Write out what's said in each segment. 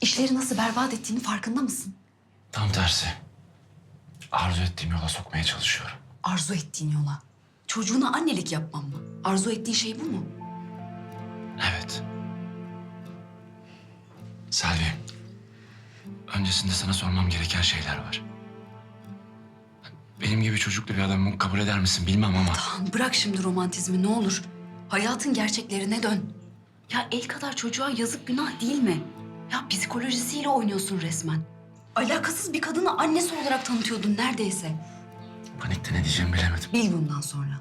İşleri nasıl berbat ettiğini farkında mısın? Tam tersi. Arzu ettiğim yola sokmaya çalışıyorum. Arzu ettiğin yola. Çocuğuna annelik yapmam mı? Arzu ettiği şey bu mu? Evet. Selvi. Öncesinde sana sormam gereken şeyler var. Benim gibi çocuklu bir adamı kabul eder misin bilmem ama... Kaan bırak şimdi romantizmi ne olur. Hayatın gerçeklerine dön. Ya el kadar çocuğa yazık günah değil mi? Ya psikolojisiyle oynuyorsun resmen. Alakasız bir kadını annesi olarak tanıtıyordun neredeyse. Panikte ne diyeceğimi bilemedim. Bil bundan sonra.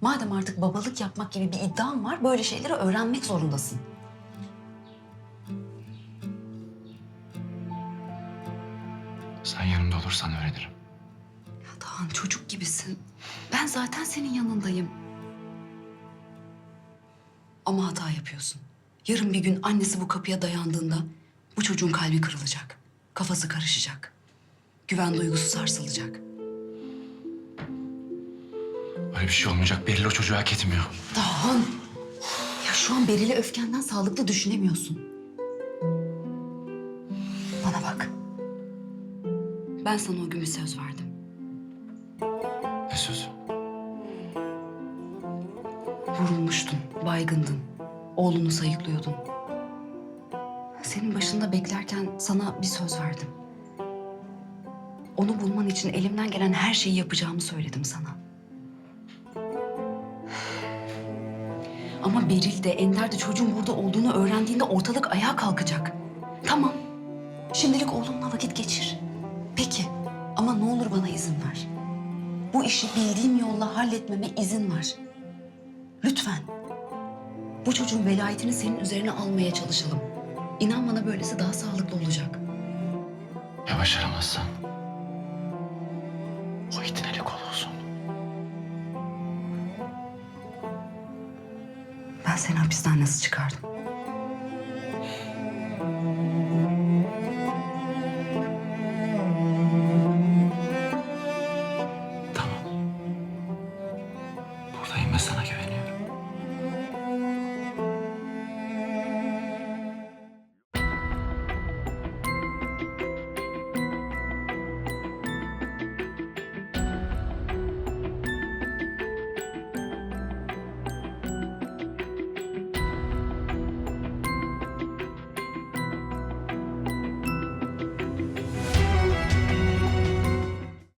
Madem artık babalık yapmak gibi bir iddian var, böyle şeyleri öğrenmek zorundasın. Sen yanımda olursan öğrenirim. Ya Dağın çocuk gibisin. Ben zaten senin yanındayım. Ama hata yapıyorsun. Yarın bir gün annesi bu kapıya dayandığında bu çocuğun kalbi kırılacak. Kafası karışacak. Güven duygusu sarsılacak. Öyle bir şey olmayacak. Beril o çocuğu hak etmiyor. Dağın. Ya şu an Beril'e öfkenden sağlıklı düşünemiyorsun. Bana bak. Ben sana o gün bir söz verdim. Ne sözü? Vurulmuştun, baygındın. Oğlunu sayıklıyordun. Senin başında beklerken sana bir söz verdim. Onu bulman için elimden gelen her şeyi yapacağımı söyledim sana. Ama Beril de Ender de çocuğun burada olduğunu öğrendiğinde ortalık ayağa kalkacak. Tamam. Şimdilik oğlunla vakit geçir. Peki. Ama ne olur bana izin ver. Bu işi bildiğim yolla halletmeme izin ver. Lütfen. Bu çocuğun velayetini senin üzerine almaya çalışalım. İnan bana böylesi daha sağlıklı olacak. Ya başaramazsan? O itin eli kolu olsun. Ben seni hapisten nasıl çıkardım? Tamam. Buradayım ve sana güveniyorum.